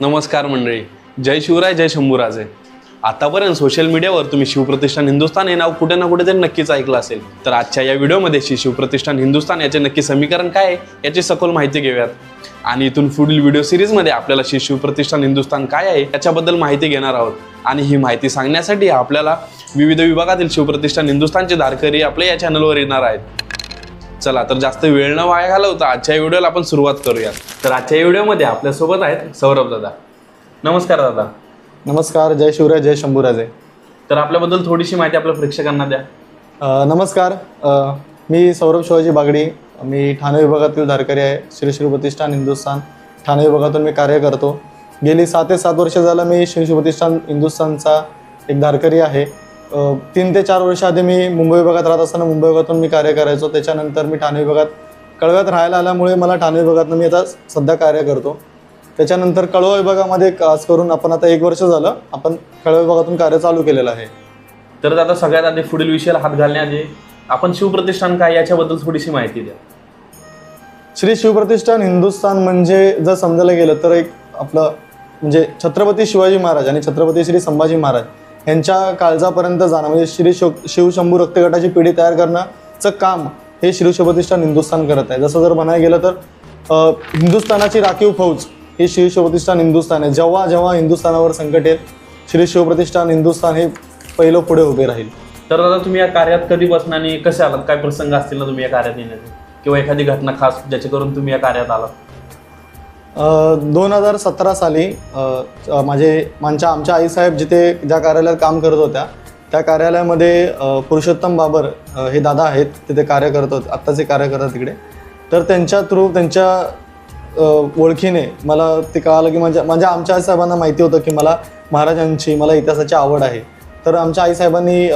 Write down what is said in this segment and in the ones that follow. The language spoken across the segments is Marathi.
नमस्कार मंडळी. जय शिवराय जय शंभूराजे. आतापर्यंत सोशल मीडियावर तुम्ही शिवप्रतिष्ठान हिंदुस्थान हे नाव कुठे ना कुठे तरी नक्कीच ऐकलं असेल. तर आजच्या या व्हिडिओमध्ये शिवप्रतिष्ठान हिंदुस्थान याचे नक्की समीकरण काय आहे याची सखोल माहिती घेऊयात. आणि इथून पुढील व्हिडिओ सिरीजमध्ये आपल्याला श्री शिवप्रतिष्ठान हिंदुस्थान काय आहे याच्याबद्दल माहिती घेणार आहोत. आणि ही माहिती सांगण्यासाठी आपल्याला विविध विभागातील शिवप्रतिष्ठान हिंदुस्थानचे धारकरी आपल्या या चॅनलवर येणार आहेत. चला तर जास्त वेळ न वाया घालवता आजच्या व्हिडिओला आपण सुरुवात करूया तर आजच्या व्हिडिओमध्ये आपल्यासोबत आहेत सौरभ दादा. नमस्कार दादा. नमस्कार जय शिवराय जय शंभूराजे. तर आपल्याबद्दल थोडीशी माहिती आपल्या प्रेक्षकांना द्या. अ, नमस्कार अ, मी सौरभ शिवाजी बागडी मी ठाणे विभागातील धारकरी आहे श्री श्री प्रतिष्ठान हिंदुस्थान. ठाणे विभागातून मी कार्य करतो. गेली सात ते सात वर्ष झालं मी श्री श्री प्रतिष्ठान हिंदुस्थानचा एक धारकरी आहे. तीन ते चार वर्ष आधी मी मुंबई विभागात राहत असताना मुंबई विभागातून मी कार्य करायचो. त्याच्यानंतर मी ठाणे विभागात कळव्यात राहायला आल्यामुळे मला ठाणे विभागातून मी आता सध्या कार्य करतो. त्याच्यानंतर कळवा विभागामध्ये खास करून आपण आता एक वर्ष झालं आपण कळवा विभागातून कार्य चालू केलेलं आहे. तर दादा सगळ्यात आधी पुढील विषयाला हात घालण्याआधी आपण शिवप्रतिष्ठान काय याच्याबद्दल थोडीशी माहिती द्या. श्री शिवप्रतिष्ठान हिंदुस्थान म्हणजे जर समजायला गेलं तर एक आपलं म्हणजे छत्रपती शिवाजी महाराज आणि छत्रपती श्री संभाजी महाराज यांच्या काळजापर्यंत जाणं म्हणजे श्री शिव शिवशंभू रक्तगटाची पिढी तयार करण्याचं काम हे श्री शिवप्रतिष्ठान हिंदुस्थान करत आहे. जसं जर म्हणायला गेलं तर हिंदुस्थानाची राखीव फौज ही श्री शिवप्रतिष्ठान हिंदुस्थान आहे. जेव्हा जेव्हा हिंदुस्थानावर संकट येईल श्री शिवप्रतिष्ठान हिंदुस्थान हे पहिलं पुढे उभे राहील. तर दादा तुम्ही या कार्यात कधी बसणार आणि कसे आलात? काय प्रसंग असतील ना तुम्ही या कार्यात येण्याचे? किंवा एखादी घटना खास ज्याचे करून तुम्ही या कार्यात आलात? दोन हजार सतरा साली माझे माझ्या आमच्या आईसाहेब जिथे ज्या कार्यालयात काम करत होत्या त्या कार्यालयामध्ये पुरुषोत्तम बाबर हे दादा आहेत तिथे कार्य करत होते आत्ताचे कार्य करतात तिकडे. तर त्यांच्या थ्रू त्यांच्या ओळखीने मला ते कळालं की माझ्या माझ्या आमच्या आईसाहेबांना माहिती होतं की मला महाराजांची मला इतिहासाची आवड आहे. तर आमच्या आईसाहेबांनी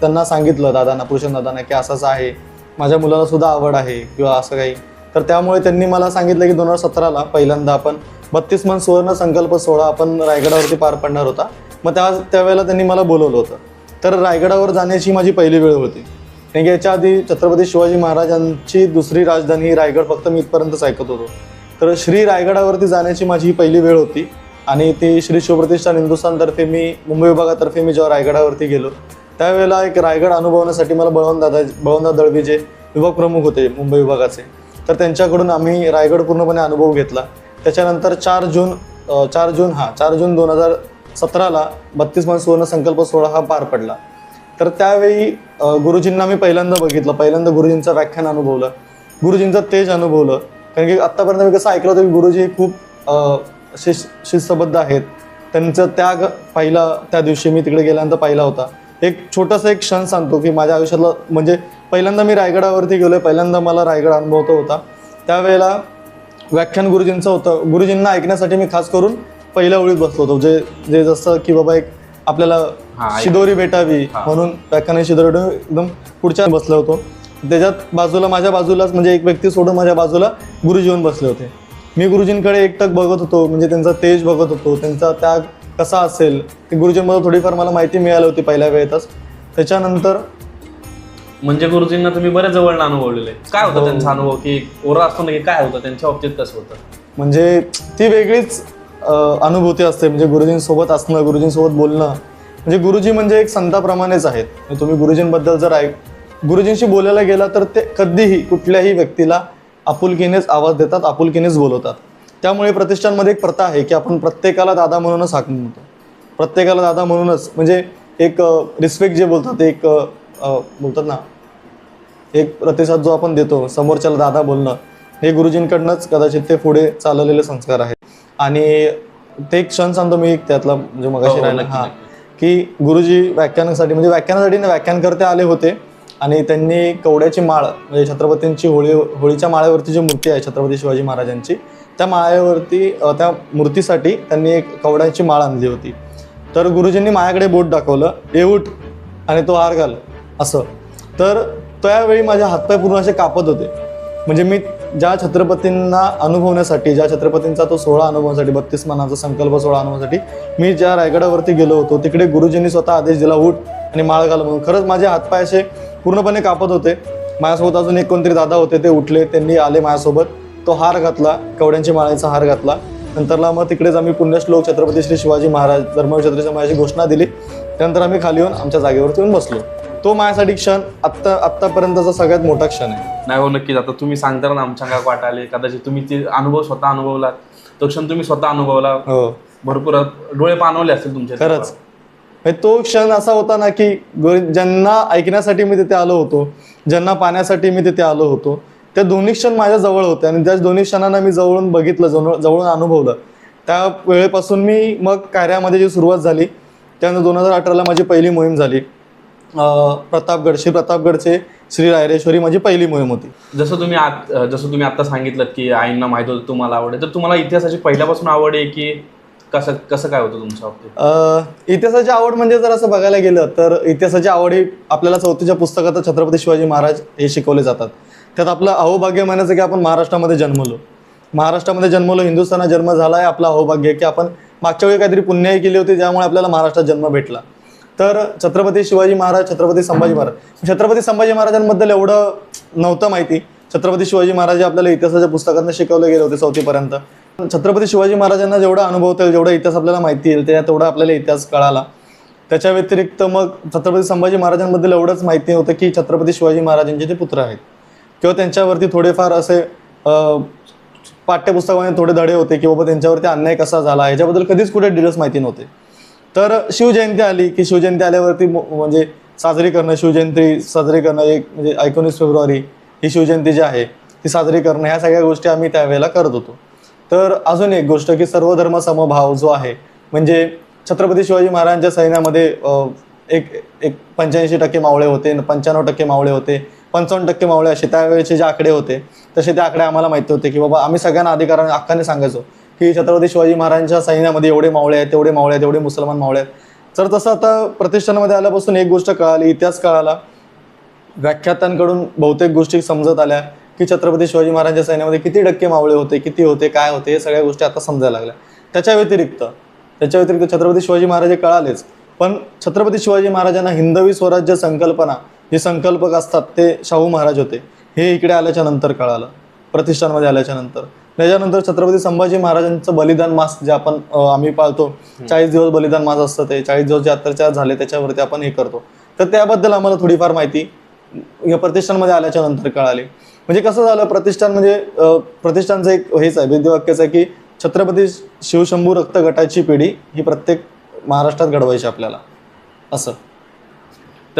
त्यांना सांगितलं दादांना पुरुषोत्तम दादांना की असं असं आहे माझ्या मुलाला सुद्धा आवड आहे किंवा असं काही. तर त्यामुळे त्यांनी मला सांगितलं की दोन हजार सतराला पहिल्यांदा आपण बत्तीस मन सुवर्ण संकल्प सोहळा आपण रायगडावरती पार पडणार होता. मग त्या त्यावेळेला त्यांनी मला बोलवलं होतं. तर रायगडावर जाण्याची माझी पहिली वेळ होती. कारण की याच्या आधी छत्रपती शिवाजी महाराजांची दुसरी राजधानी ही रायगड फक्त मी इथपर्यंतच ऐकत होतो. तर श्री रायगडावरती जाण्याची माझी ही पहिली वेळ होती. आणि ती श्री शिवप्रतिष्ठान हिंदुस्थानतर्फे मी मुंबई विभागातर्फे मी जेव्हा रायगडावरती गेलो त्यावेळेला एक रायगड अनुभवण्यासाठी मला बळवंत दादा बळवंत दळवी जे विभाग प्रमुख होते मुंबई विभागाचे. तर त्यांच्याकडून आम्ही रायगड पूर्णपणे अनुभव घेतला. त्याच्यानंतर चार जून चार जून हा चार जून दोन हजार सतराला बत्तीस मन सुवर्ण संकल्प सोहळा हा पार पडला. तर त्यावेळी गुरुजींना मी पहिल्यांदा बघितलं. पहिल्यांदा गुरुजींचं व्याख्यान अनुभवलं. गुरुजींचं तेज अनुभवलं. कारण की आत्तापर्यंत मी कसं ऐकलं होतं की गुरुजी खूप अ, शिस्तबद्ध आहेत. त्यांचा त्याग पाहिला त्या दिवशी मी तिकडे गेल्यानंतर पाहिला होता. एक छोटासा एक क्षण सांगतो की माझ्या आयुष्यातला म्हणजे पहिल्यांदा मी रायगडावरती गेलोय पहिल्यांदा मला रायगड अनुभवतो होता. त्यावेळेला व्याख्यान गुरुजींचं होतं. गुरुजींना ऐकण्यासाठी मी खास करून पहिल्या ओळीत बसलो होतो जे जे जसं की बाबा एक आपल्याला शिदोरी भेटावी. म्हणून व्याख्यान शिदोरी एकदम पुढच्या बसलो होतो. त्याच्यात बाजूला माझ्या बाजूलाच म्हणजे एक व्यक्ती सोडून माझ्या बाजूला गुरुजी येऊन बसले होते. मी गुरुजींकडे एकटक बघत होतो म्हणजे त्यांचा तेज बघत होतो त्यांचा त्याग कसा असेल ते गुरुजींमध्ये थोडीफार मला माहिती मिळाली होती पहिल्या वेळेतच. त्याच्यानंतर म्हणजे गुरुजींना तुम्ही बऱ्याच जवळ अनुभवलेले. काय होतं हो. त्यांचा अनुभव? की ओरा असतो ना की काय होतं? त्यांच्या बाबतीत कसं होतं? म्हणजे ती वेगळीच अ, अनुभूती असते. म्हणजे गुरुजींसोबत असणं गुरुजींसोबत बोलणं. म्हणजे गुरुजी म्हणजे एक संताप्रमाणेच आहेत. म्हणजे तुम्ही गुरुजींबद्दल जर ऐक गुरुजींशी बोलायला गेला तर ते कधीही कुठल्याही व्यक्तीला आपुलकीनेच आवाज देतात आपुलकीनेच बोलवतात. त्यामुळे प्रतिष्ठानमध्ये एक प्रथा आहे की आपण प्रत्येकाला दादा म्हणूनच हाक म्हणतो. प्रत्येकाला दादा म्हणूनच. म्हणजे एक रिस्पेक्ट जे बोलतात एक बोलतात ना एक प्रतिसाद जो आपण देतो समोरच्याला दादा बोलणं हे गुरुजींकडनंच कदाचित ते पुढे चाललेले संस्कार आहेत. आणि ते एक क्षण सांगतो मी एक त्यातला म्हणजे हो, मगाशी हो, राहिला नक्की, हा. की गुरुजी व्याख्यानासाठी म्हणजे व्याख्यानासाठी ना व्याख्यानकर्ते आले होते आणि त्यांनी कवड्याची माळ म्हणजे छत्रपतींची होळी होळीच्या माळ्यावरती जी मूर्ती आहे छत्रपती शिवाजी महाराजांची त्या माळ्यावरती त्या मूर्तीसाठी त्यांनी एक कवड्याची माळ आणली होती. तर गुरुजींनी माझ्याकडे बोट दाखवलं ये आणि तो हार घाल असं. तर त्यावेळी माझे हातपाय पूर्ण असे कापत होते. म्हणजे मी ज्या छत्रपतींना अनुभवण्यासाठी ज्या छत्रपतींचा तो सोहळा अनुभवण्यासाठी बत्तीस मनाचा संकल्प सोहळा अनुभवण्यासाठी मी ज्या रायगडावरती गेलो होतो तिकडे गुरुजींनी स्वतः आदेश दिला उठ आणि माळ घाल म्हणून. खरंच माझे हातपाय असे पूर्णपणे कापत होते. माझ्यासोबत अजून एक कोणतरी दादा होते ते उठले त्यांनी आले माझ्यासोबत. तो हार घातला कवड्यांची माळेचा हार घातला. नंतरला मग तिकडेच आम्ही पुण्यश्लोक छत्रपती श्री शिवाजी महाराज धर्मवीर समाजाची घोषणा दिली. त्यानंतर आम्ही खाली येऊन आमच्या जागेवरती येऊन बसलो. तो माझ्यासाठी क्षण आत्ता आत्तापर्यंतचा सगळ्यात मोठा क्षण आहे. नाही हो नक्कीच. आता तुम्ही सांगता ना आमच्या अंगात वाट आले. कदाचित तुम्ही ते अनुभव स्वतः अनुभवला तो क्षण तुम्ही स्वतः अनुभवला. हो. भरपूर डोळे पाणवले असतील तुमचे खरंच. म्हणजे तो क्षण असा होता ना की ज्यांना ऐकण्यासाठी मी तिथे आलो होतो ज्यांना पाहण्यासाठी मी तिथे आलो होतो त्या दोन्ही क्षण माझ्या जवळ होते आणि त्या दोन्ही क्षणांना मी जवळून बघितलं जवळ जवळून अनुभवलं. त्या वेळेपासून मी मग कार्यामध्ये जी सुरुवात झाली त्यानंतर दोन हजार अठराला माझी पहिली मोहीम झाली. प्रतापगड श्री प्रतापगडचे श्री रायरेश्वरी माझी पहिली मोहीम होती. जसं तुम्ही आत जसं तुम्ही आता सांगितलं की आईंना माहीत होतं तुम्हाला आवड आहे तर तुम्हाला इतिहासाची पहिल्यापासून आवड आहे की कसं कसं काय होतं तुमच्या बाबतीत? इतिहासाची आवड म्हणजे जर असं बघायला गेलं तर इतिहासाची आवड ही आपल्याला चौथीच्या पुस्तकात छत्रपती शिवाजी महाराज हे शिकवले जातात. त्यात आपलं अहोभाग्य म्हणायचं की आपण महाराष्ट्रामध्ये जन्मलो. महाराष्ट्रामध्ये जन्मलो हिंदुस्थानात जन्म झाला आहे आपलं अहोभाग्य की आपण मागच्या वेळी काहीतरी पुण्याही केली होती ज्यामुळे आपल्याला महाराष्ट्रात जन्म भेटला. तर छत्रपती शिवाजी महाराज छत्रपती संभाजी महाराज. छत्रपती संभाजी महाराजांबद्दल एवढं नव्हतं माहिती. छत्रपती शिवाजी महाराज आपल्याला इतिहासाच्या पुस्तकांना शिकवले गेले होते चौथीपर्यंत. छत्रपती शिवाजी महाराजांना जेवढा अनुभवता येईल जेवढा इतिहास आपल्याला माहिती येईल त्या तेवढा आपल्याला इतिहास कळाला. त्याच्या व्यतिरिक्त मग छत्रपती संभाजी महाराजांबद्दल एवढंच माहिती होतं की छत्रपती शिवाजी महाराजांचे ते पुत्र आहेत किंवा त्यांच्यावरती थोडेफार असे पाठ्यपुस्तकामध्ये थोडे धडे होते की बाबा त्यांच्यावरती अन्याय कसा झाला ह्याच्याबद्दल कधीच कुठे डिटेल्स माहिती नव्हते. तर शिवजयंती आली की शिवजयंती आल्यावरती म- म्हणजे साजरी करणं शिवजयंती साजरी करणं एक म्हणजे एकोणीस फेब्रुवारी ही शिवजयंती जी आहे ती साजरी करणं ह्या सगळ्या गोष्टी आम्ही त्यावेळेला करत होतो. तर अजून एक गोष्ट की सर्वधर्म समभाव जो आहे म्हणजे छत्रपती शिवाजी महाराजांच्या सैन्यामध्ये एक एक पंच्याऐंशी टक्के मावळे होते पंच्याण्णव टक्के मावळे होते पंचावन्न टक्के मावळे असे त्यावेळेचे जे आकडे होते तसे ते आकडे आम्हाला माहिती होते की बाबा आम्ही सगळ्यांना अधिकाऱ्यांना अख्खाने सांगायचो की छत्रपती शिवाजी महाराजांच्या सैन्यामध्ये एवढे मावळे आहेत तेवढे मावळे आहेत तेवढे मुसलमान मावळे आहेत. तर तसं आता प्रतिष्ठानामध्ये आल्यापासून एक गोष्ट कळाली इतिहास कळाला. व्याख्यातांकडून बहुतेक गोष्टी समजत आल्या की छत्रपती शिवाजी महाराजांच्या सैन्यामध्ये किती टक्के मावळे होते किती होते काय होते हे सगळ्या गोष्टी आता समजायला लागल्या. त्याच्या व्यतिरिक्त त्याच्या व्यतिरिक्त छत्रपती शिवाजी महाराज हे कळालेच. पण छत्रपती शिवाजी महाराजांना हिंदवी स्वराज्य संकल्पना जे संकल्पक असतात ते शाहू महाराज होते. हे इकडे आल्याच्यानंतर कळालं प्रतिष्ठानमध्ये आल्याच्यानंतर. त्याच्यानंतर छत्रपती संभाजी महाराजांचं बलिदान मास जे आपण आम्ही पाळतो चाळीस दिवस बलिदान मास असतं ते चाळीस दिवस जे अत्याचार झाले त्याच्यावरती आपण हे करतो. तर त्याबद्दल आम्हाला थोडीफार माहिती या प्रतिष्ठानमध्ये आल्याच्यानंतर कळाली. म्हणजे कसं झालं प्रतिष्ठान म्हणजे प्रतिष्ठानचं एक हेच आहे वेदवाक्यच आहे की छत्रपती शिवशंभू रक्त गटाची पिढी ही प्रत्येक महाराष्ट्रात घडवायची आपल्याला. असं.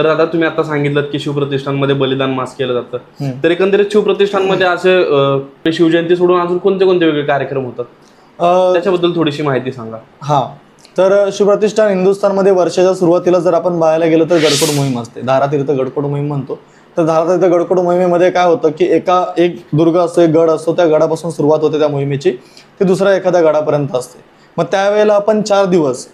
तर आता तुम्ही आता सांगितलं की शिवप्रतिष्ठानमध्ये बलिदान मास केलं जातं. तर एकंदरीत शिवप्रतिष्ठानमध्ये असे अं, शिवजयंती सोडून अजून कोणते कोणते वेगळे कार्यक्रम होतात? त्याच्याबद्दल थोडीशी माहिती सांगा. हा. तर शिवप्रतिष्ठान हिंदुस्थानमध्ये वर्षाच्या सुरुवातीला जर आपण पाहायला गेलो तर गडकोट मोहीम असते. धारातीर्थ गडकोट मोहीम म्हणतो. तर धारातीर्थ गडकोट मोहिमेमध्ये काय होतं की एका एक दुर्ग असतो एक गड असतो त्या गडापासून सुरुवात होते त्या मोहिमेची. ती दुसऱ्या एखाद्या गडापर्यंत असते. मग त्यावेळेला आपण चार दिवस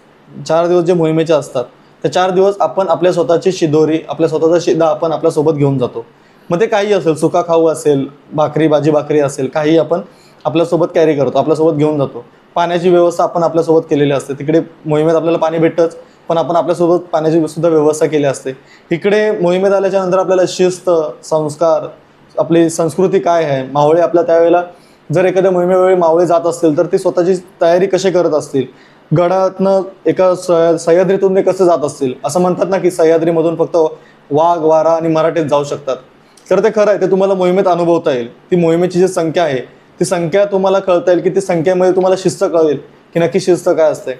चार दिवस जे मोहिमेचे असतात त्या चार दिवस आपण आपल्या स्वतःची शिदोरी आपल्या स्वतःचा शिदा आपण आपल्यासोबत घेऊन जातो. मग ते काही असेल सुका खाऊ असेल भाकरी भाजी भाकरी असेल काही आपण आपल्यासोबत कॅरी करतो आपल्यासोबत घेऊन जातो. पाण्याची व्यवस्था आपण आपल्यासोबत केलेली असते. तिकडे मोहिमेत आपल्याला पाणी भेटतंच पण आपण आपल्यासोबत पाण्याची सुद्धा व्यवस्था केली असते. इकडे मोहिमेत आल्याच्यानंतर आपल्याला शिस्त संस्कार आपली संस्कृती काय आहे? मावळे आपल्या त्यावेळेला जर एखाद्या मोहिमेवेळी मावळे जात असतील तर ती स्वतःची तयारी कशी करत असतील? गडातनं एका स- सह्याद्रीतून ते कसं जात असतील? असं म्हणतात ना की सह्याद्रीमधून फक्त वाघ वारा आणि मराठीत जाऊ शकतात. तर ते खरं आहे ते तुम्हाला मोहिमेत अनुभवता येईल. ती मोहिमेची जी संख्या आहे ती संख्या तुम्हाला कळता येईल की ती संख्येमध्ये तुम्हाला शिस्त कळेल की नक्की शिस्त काय असते.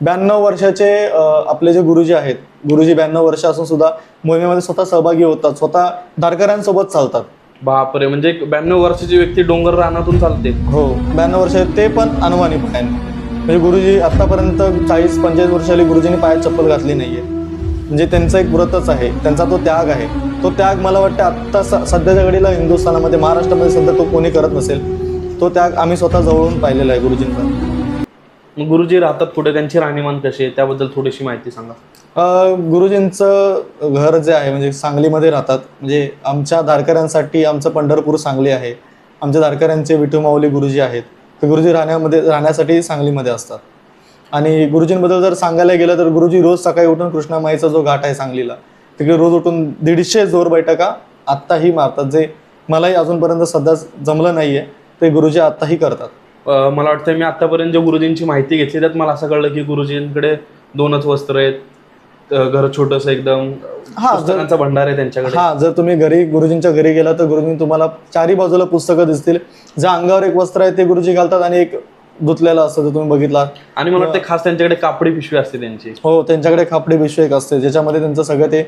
ब्याण्णव वर्षाचे आपले जे गुरुजी आहेत गुरुजी ब्याण्णव वर्ष असून सुद्धा मोहिमेमध्ये स्वतः सहभागी होतात स्वतः धारकऱ्यांसोबत चालतात. बापरे म्हणजे एक ब्याण्णव वर्षाची व्यक्ती डोंगर रानातून चालते. हो ब्याण्णव वर्ष ते पण अनुमानी पायाने म्हणजे गुरुजी आतापर्यंत चाळीस पंचेचाळीस वर्षाली गुरुजींनी पायात चप्पल घातली नाहीये. म्हणजे त्यांचं एक व्रतच आहे. त्यांचा तो त्याग आहे. तो त्याग मला वाटतं आत्ता स- सध्याच्या घडीला हिंदुस्थानामध्ये महाराष्ट्रामध्ये सध्या तो कोणी करत नसेल. तो त्याग आम्ही स्वतः जवळून पाहिलेला आहे गुरुजींचा. मग गुरुजी राहतात कुठे? त्यांची राहणीमान कशी आहे? त्याबद्दल थोडीशी माहिती सांगा. गुरुजींचं घर जे आहे म्हणजे सांगलीमध्ये राहतात. म्हणजे आमच्या धारकऱ्यांसाठी आमचं पंढरपूर सांगली आहे. आमच्या धारकऱ्यांचे विठू माऊली गुरुजी आहेत. तर गुरुजी राहण्यामध्ये राहण्यासाठी सांगलीमध्ये असतात. आणि गुरुजींबद्दल जर सांगायला गेलं तर गुरुजी रोज सकाळी उठून कृष्णामाईचा जो घाट आहे सांगलीला तिकडे रोज उठून दीडशे जोर बैठका आत्ताही मारतात. जे मलाही अजूनपर्यंत सध्या जमलं नाही आहे ते गुरुजी आत्ताही करतात. मला वाटतं मी आत्तापर्यंत जे गुरुजींची माहिती घेतली त्यात मला असं कळलं की गुरुजींकडे दोनच वस्त्र आहेत. घर छोटंसं एकदम हा, जर- पुस्तकांचा भंडार आहे त्यांच्याकडे. हा जर तुम्ही घरी गुरुजींच्या घरी गेला तर गुरुजी तुम्हाला चारी बाजूला पुस्तकं दिसतील. ज्या अंगावर एक वस्त्र आहे ते गुरुजी घालतात आणि एक धुतलेलं असतं जर तुम्ही बघितला. आणि मला वाटतं खास त्यांच्याकडे कापडी पिशवी असते त्यांची. हो त्यांच्याकडे खापडी विषय एक असते ज्याच्यामध्ये त्यांचं सगळं ते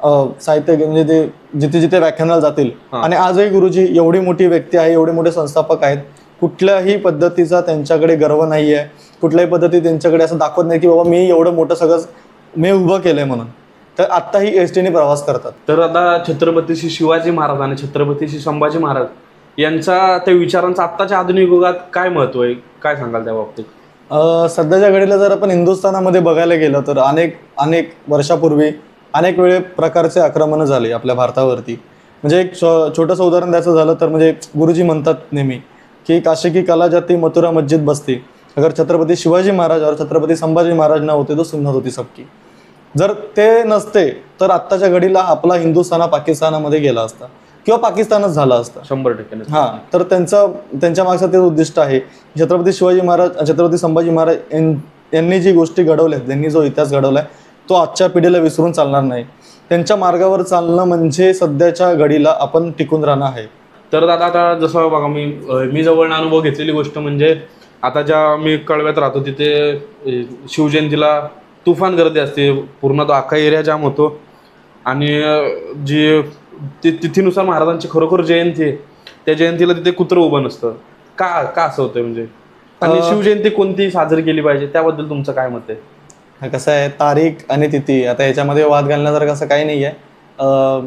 अं, साहित्य म्हणजे ते जिथे जिथे व्याख्यानाला जातील. आणि आजही गुरुजी एवढी मोठी व्यक्ती आहे एवढे मोठे संस्थापक आहेत. कुठल्याही पद्धतीचा त्यांच्याकडे गर्व नाही आहे कुठल्याही पद्धती त्यांच्याकडे असं दाखवत नाही की बाबा मी एवढं मोठं सगळं मी उभं केलंय म्हणून. तर आत्ताही एस टीने प्रवास करतात. तर आता छत्रपती श्री शिवाजी महाराज आणि छत्रपती श्री संभाजी महाराज यांचा त्या विचारांचा आत्ताच्या आधुनिक युगात काय महत्त्व आहे? काय सांगाल त्या बाबतीत? सध्याच्या घडीला जर आपण हिंदुस्थानामध्ये बघायला गेलं तर अनेक अनेक वर्षापूर्वी अनेक वेळे प्रकारचे आक्रमणं झाली आपल्या भारतावरती. म्हणजे एक छोटंसं उदाहरण द्यायचं झालं तर म्हणजे गुरुजी म्हणतात नेहमी की काशी की कला जाती मथुरा मस्जिद बसती. अगर छत्रपती शिवाजी महाराज और छत्रपती संभाजी महाराज न होते तो सुन्नत होती सबकी. जर ते नसते तर आत्ताच्या घडीला आपला हिंदुस्थान हा पाकिस्तानामध्ये गेला असता किंवा पाकिस्तानच झाला असता. शंभर टक्के. हा तर त्यांचं त्यांच्या मागचं तेच उद्दिष्ट आहे. छत्रपती शिवाजी महाराज छत्रपती संभाजी महाराज यांनी जी गोष्टी घडवल्या त्यांनी जो इतिहास घडवलाय तो आजच्या पिढीला विसरून चालणार नाही. त्यांच्या मार्गावर चालणं म्हणजे सध्याच्या घडीला आपण टिकून राहणं आहे. तर दादा आता जसं बघा मी मी जवळ अनुभव घेतलेली गोष्ट म्हणजे आता ज्या मी कळव्यात राहतो तिथे शिवजयंतीला तुफान गर्दी असते. पूर्ण तो अख्खा एरिया जाम होतो. आणि जी ति- तिथीनुसार महाराजांची खरोखर जयंती आहे. त्या जयंतीला तिथे कुत्रं उभं नसतं. का का असं होतं म्हणजे? आणि शिवजयंती कोणती साजरी केली पाहिजे? त्याबद्दल तुमचं काय मत आहे? कसं आहे तारीख आणि तिथी. आता याच्यामध्ये वाद घालण्यासारखं असं काही नाही आहे अं,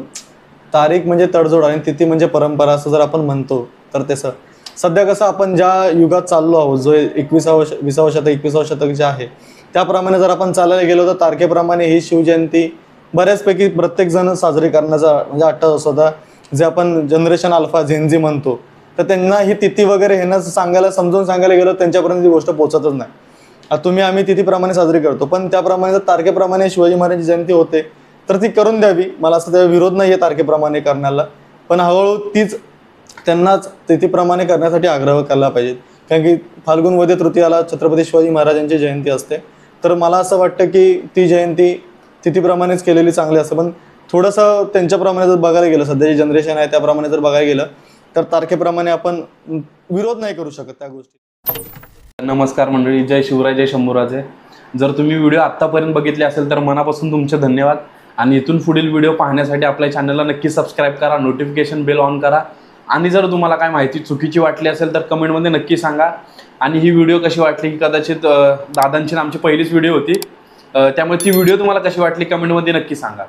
तारीख म्हणजे तडजोड आणि तिथी म्हणजे परंपरा असं जर आपण म्हणतो तर तसं सध्या कसं आपण ज्या युगात चाललो आहोत जो एकविसावं विसावं शतक एकविसावं शतक जे आहे त्याप्रमाणे जर आपण चालायला गेलो तर तारखेप्रमाणे ही शिवजयंती बऱ्याचपैकी प्रत्येकजण साजरी करण्याचा म्हणजे अट्टा स्वतः जे आपण जनरेशन अल्फा झेनझी म्हणतो तर त्यांना ही तिथी वगैरे हे ना सांगायला समजून सांगायला गेलो त्यांच्यापर्यंत ती गोष्ट पोहोचतच नाही. तुम्ही आम्ही तिथीप्रमाणे साजरी करतो पण त्याप्रमाणे जर तारखेप्रमाणे शिवाजी महाराजांची जयंती होते तर ती करून द्यावी. मला असं त्या विरोध नाही आहे तारखेप्रमाणे करण्याला. पण हळूहळू तीच त्यांनाच तिथीप्रमाणे करण्यासाठी आग्रह केला पाहिजे. कारण की फाल्गुन वद्य तृतीयाला छत्रपती शिवाजी महाराजांची जयंती असते. तर मला असं वाटतं की ती जयंती तिथीप्रमाणेच केलेली चांगली असं पण थोडंसं त्यांच्याप्रमाणे जर बघायला गेलं सध्याची जनरेशन आहे त्याप्रमाणे जर बघायला गेलं तर तारखेप्रमाणे आपण विरोध नाही करू शकत त्या गोष्टी. नमस्कार मंडळी जय शिवराय जय शंभूराजे. जर तुम्ही व्हिडिओ आत्तापर्यंत बघितले असेल तर मनापासून तुमचे धन्यवाद. आणि इथून पुढील व्हिडिओ पाहण्यासाठी आपल्या चॅनलला नक्की सबस्क्राईब करा नोटिफिकेशन बेल ऑन करा. आणि जर तुम्हाला काय माहिती चुकीची वाटली असेल तर कमेंटमध्ये नक्की सांगा. आणि ही व्हिडिओ कशी वाटली की कदाचित दादांची आमची पहिलीच व्हिडिओ होती. त्यामुळे ती व्हिडिओ तुम्हाला कशी वाटली कमेंटमध्ये नक्की सांगा.